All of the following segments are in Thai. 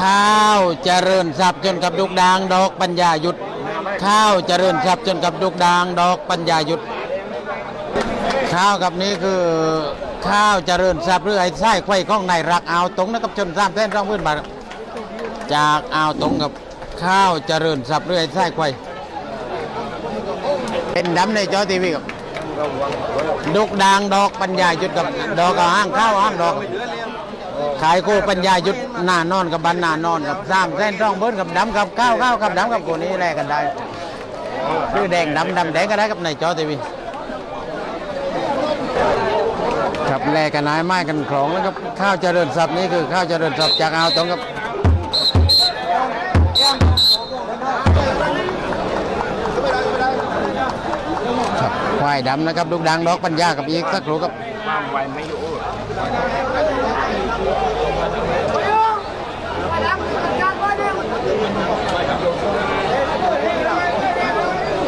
ข้าวเจริญทรัพย์จนกับดุกดางดอกปัญญาหยุดข้าวเจริญทรัพย์จนกับดุกดางดอกปัญญาหยุดข้าวกับนี้คือข้าวเจริญทรัพย์หรือไอ้ไส้ไข่ข้องในรักเอาตรงนะครับจนสามแสนสองหมื่นบาทจากเอาตรงกับข้าวเจริญทรัพย์หรือไอ้ไส้ไข่เป็นดำในจอทีวีครับดุกดางดอกปัญญาหยุดกับดอกอาห้างข้าวห้างดอก ขายคู่ปัญญายุทธหน้านอนกับบันหน้านอนกับสามเส้นร่องเบิ้ลกับดำกับข้าวข้าวกับดำกับตัวนี้แลกกันได้คือแดงดำดำแดงก็ได้กับในจอทีวีครับแลกกันนายไม้กันคลองแล้วครับข้าวเจริญทรัพย์นี่คือข้าวเจริญทรัพย์จากเอาวตรงกับครับควายดำนะครับลูกดังดอกปัญญากับอีกสักครู่ครับ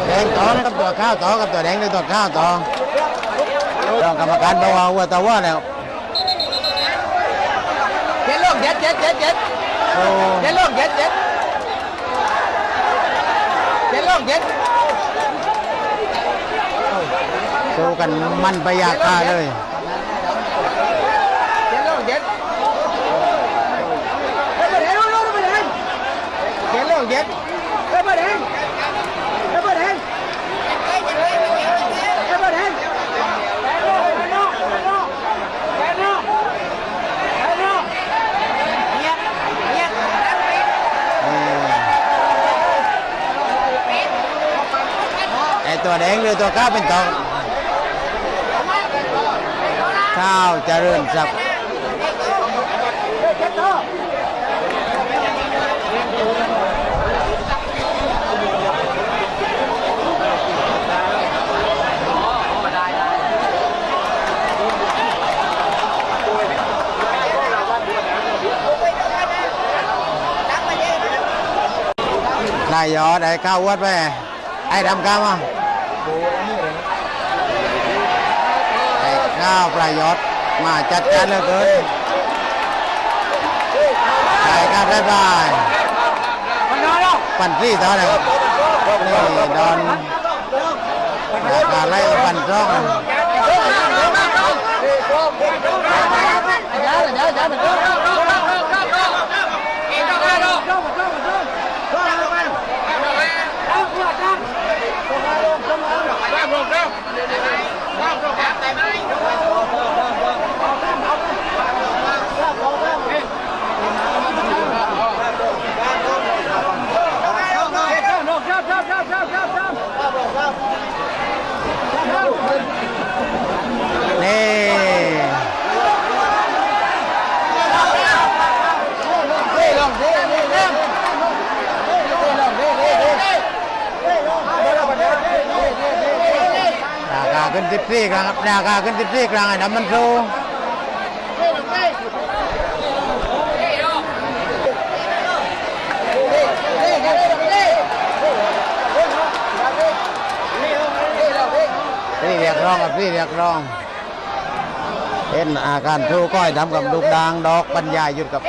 แดงต่อนะครับตัวข้าวต่อกับตัวแดงในตัวข้าวต่อรองกรรมการบอกว่าวัตะว่าแล้วเจ็ดลูกเจ็ดเจ็ดเจ็ดเจ็ดเจ็ดลูกเจ็ดเจ็ดเจ็ดลูกเจ็ดสู้กันมันไปยากฆ่าเลยเจ็ดลูกเจ็ดเฮ้ยไปไหนลูกลูกไปไหน เจ็ดลูกเจ็ดเฮ้ยไปไหนเฮ้ยไปไหนเฮ้ยไปไหนเออไอตัวแดงหรือตัวข้าวเป็นตองข้าวเจริญทรัพย์นาย ยอดไอ้ข้าวอวดไปไอ้ดำข้าวมาไอ้ข้าวประยศมาจัดการเหลยเกินไอ้ข้าวได้บายปั่นซี่เท่าไหร่ครับนี่ดอนราคาไล่ปั่นช่องนี่ 14กรังครับราคาขึ้นสิสี่กรังไอ้ดำมันสู้พี่เรียกร้องกับพี่เรียกร้องเห็นอาการทูก้อยทำกับลูกดางดอกปัญญาหยุดกับ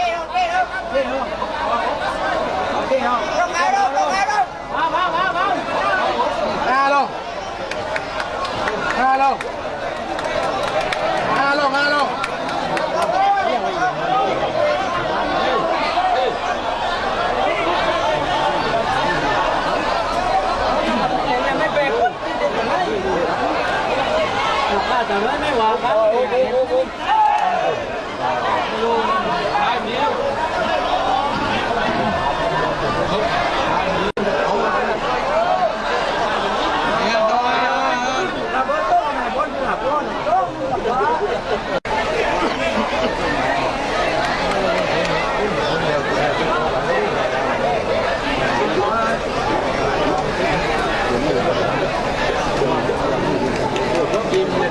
น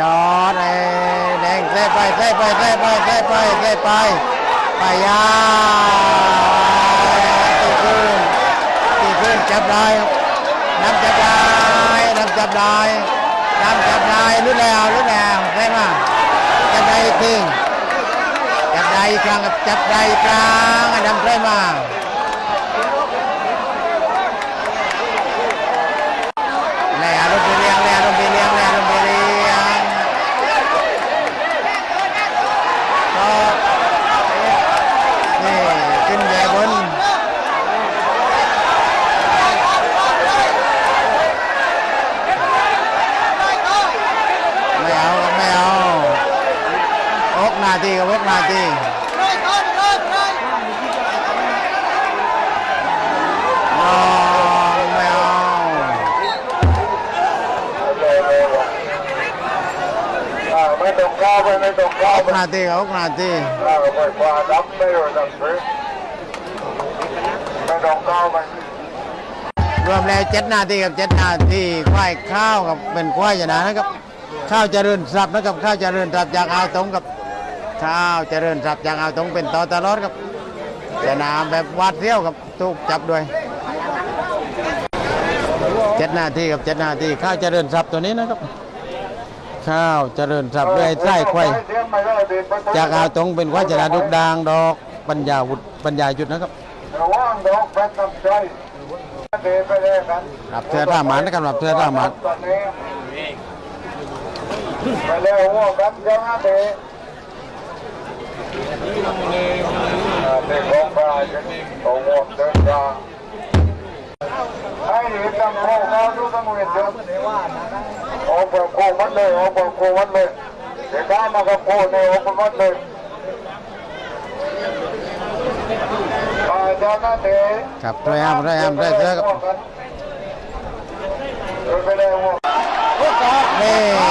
ยอดไอ้แดงเส้ไปเส้ไปเส้ไปเส้ไปเส้ไปไปยาตีขึ้นตีขึ้นจับได้น้ำจับได้น้ำจับได้น้ำจับได้รุ่นแล้วรุ่นแล้วใช่ไหมจับได้อีกทีจับได้อีกครั้งจับได้อีกครั้งอันน้ำใช่ไหมแล้วรถไปเลี้ยงแล้วรถไปเลี้ยงแล้วรถไปเลี้ยงก็นี่ขึ้นแย่บน ไม่เอาก็ไม่เอา อกนาทีกับอกนาทีลองไม่เอาอ่าไม่ต้องก้าวไปไม่ต้องก้าวอกไปนาทีกับอกนาทีอ่าไปฟ้าดับไม่รู้ดับเลยไม่ต้องก้าวไปรวมแล้วเจ็ดนาทีกับเจ็ดนาทีควายข้าวกับเป็นควายชนะนะครับข้าวเจริญทรัพย์นะครับข้าวเจริญทรัพย์จากอาวตงกับ ข้าวเจริญทรัพย์จากอ่าวตงเป็นต่อตลอดครับชนะแบบวาดเสี้ยวกับถูกจับด้วยเจ็ดนาทีกับเจ็ดนาทีข้าวเจริญทรัพย์ตัวนี้นะครับ ข้าวเจริญทรัพย์ด้วยไส้ควายจากอาตรงเป็นควายชนะดุกดางดอกปัญญาวุฒิปัญญาหยุดนะครับระวังดอกเป็นน้ำใจเดไปเลยกันรับเทือท่าหมันนะครับรับเทือท่าหมันไปเลยหัวกันเจ้าหน้าที่ เด็กของปลายจะต้องหัวเดินทางให้เห็นตั้งโค้งเขาดูตั้งเวทเดิมออกแบบโค้งวัดเลยออกแบบโค้งวัดเลยเด็กข้ามากับโค้งเนี่ยออกแบบวัดเลยอ่าเจ้าหน้าที่ครับด้วยห้ามด้วยห้ามด้วยเทือครับไปเลยหัว